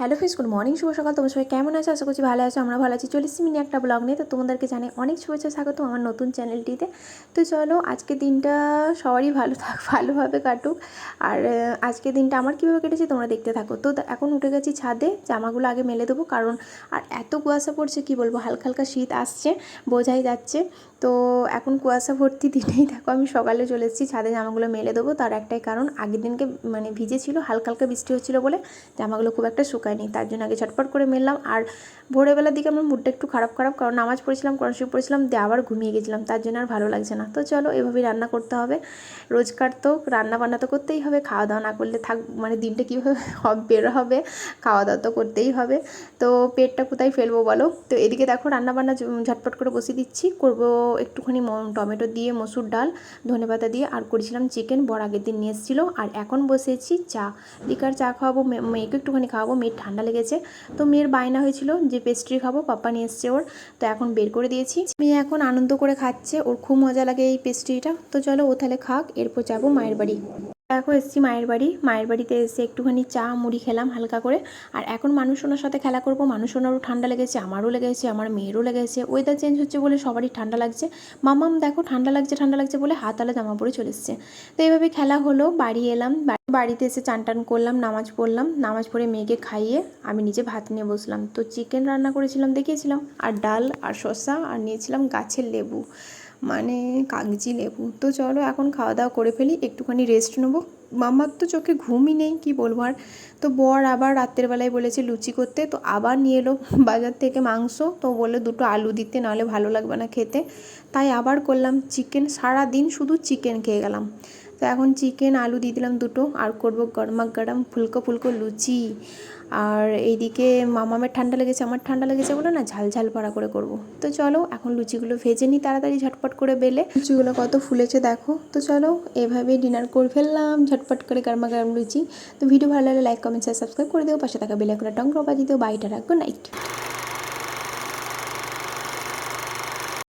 Hello friends, good morning, শুভ সকাল। তোমার সবাই কেমন আছো? আশা করছি ভালো আছো, আমরা ভালো আছি। চল্লিশ মিনিট একটা ব্লগ নিয়ে। তো তোমাদেরকে জানাই অনেক শুভেচ্ছা, স্বাগত আমার নতুন চ্যানেলটিতে। তো চলো আজকে দিনটা সবারই ভালো থাক, ভালোভাবে কাটুক। আর আজকে দিনটা আমার কীভাবে কেটেছে তোমরা দেখতে থাকো। তো এখন উঠে গেছি ছাদে, জামাগুলো আগে মেলে দেবো। কারণ, আর এত কুয়াশা পড়ছে, কি বলব, হালকা হালকা শীত আসছে, বোঝাই যাচ্ছে। তো এখন কুয়াশা ভর্তি দিনেই দেখো আমি সকালে চলে এসেছি, ছাদে জামাগুলো মেলে দেবো। তার একটাই কারণ, আগের দিনকে মানে ভিজে ছিল হালকা হালকা বৃষ্টি হচ্ছিল বলে জামাগুলো খুব একটা শুকায়নি তার জন্য আগে ঝটপট করে মেললাম। আর ভোরবেলার দিকে আমার মুডটা একটু খারাপ খারাপ, কারণ নামাজ পড়েছিলাম, কোরআন শরীফ পড়েছিলাম, দিয়ে আবার ঘুমিয়ে গেছিলাম। তার জন্য আর ভালো লাগছে না। তো চলো, এভাবেই রান্না করতে হবে। রোজকার তো রান্না বান্না তো করতেই হবে খাওয়া দাওয়া না করলে থাক মানে দিনটা কীভাবে বের হবে খাওয়া দাওয়া তো করতেই হবে। তো পেটটা কোথায় ফেলব বলো? তো এদিকে দেখো রান্না বান্না ঝটপট করে বসিয়ে দিচ্ছি। করব একটুখানি টমেটো দিয়ে মসুর ডাল, ধনে পাতা দিয়ে আর করেছিলাম চিকেন বড় আগের দিন নিয়ে এসেছিল। আর এখন বসেছি চা। লিকার চা খাওয়াবো মেয়েকে একটুখানি খাওয়াবো, মেয়ের ঠান্ডা লেগেছে। তো মেয়ের বায়না হয়েছিল যে পেস্ট্রি খাব, পাপা নিয়ে এসছে ওর। তো এখন বের করে দিয়েছি। মেয়ে এখন আনন্দ করে খাচ্ছে, ওর খুব মজা লাগে এই পেস্ট্রিটা তো চলো ও তাহলে খাক, এরপর যাব মায়ের বাড়ি। দেখো এসেছি মায়ের বাড়ি। মায়ের বাড়িতে এসে একটুখানি চা, মুড়ি খেলাম হালকা করে। আর এখন মানুষ ওনার সাথে খেলা করব। মানুষ ওনারও ঠান্ডা লেগেছে, আমারও লেগেছে, আমার মেয়েরও লেগেছে। ওয়েদার চেঞ্জ হচ্ছে বলে সবারই ঠান্ডা লাগছে। মামাম, দেখো, ঠান্ডা লাগছে ঠান্ডা লাগছে বলে হাতালা জামা পরে চলে এসছে। তো এইভাবে খেলা হলো, বাড়ি এলাম বাড়িতে এসে চান টান করলাম, নামাজ পড়লাম। নামাজ পড়ে মেয়েকে খাইয়ে আমি নিজে ভাত নিয়ে বসলাম। তো চিকেন রান্না করেছিলাম, দেখিয়েছিলাম। আর ডাল, আর শসা, আর নিয়েছিলাম গাছের লেবু। মানে কাগজি লেবু। তো চলো এখন খাওয়া দাওয়া করে ফেলি, একটুখানি রেস্ট নেব। মামার তো চোখে ঘুমই নেই, কি বলব আর। তো বর আবার রাত্রের বেলায় বলেছে লুচি করতে, তো আবার নিয়ে এলো বাজার থেকে মাংস। তো বলল দুটো আলু দিতে, নাহলে ভালো লাগবে না খেতে। তাই আবার করলাম চিকেন সারা দিন শুধু চিকেন খেয়ে গেলাম। তো এখন চিকেন, আলু দিয়ে দিলাম দুটো। আর করব গরমা, গরম ফুলকো ফুলকো লুচি। আর এইদিকে মামামের ঠান্ডা লেগেছে, আমার ঠান্ডা লেগেছে বলে না ঝাল ঝাল পাড়া করে করব। তো চলো এখন লুচিগুলো ভেজে নিই, তাড়াতাড়ি ঝটপট করে বেলে। লুচিগুলো কত ফুলেছে দেখো। তো চলো এভাবে ডিনার করে ফেললাম, ঝটপট করে গরমা, গরম লুচি। তো ভিডিও ভালো লাগলে লাইক কমেন্ট শেয়ার সাবস্ক্রাইব করে দিও। পাশে থাকা বেলে করে টং বাজিয়ে দিও। বাইটা রাখব নাইট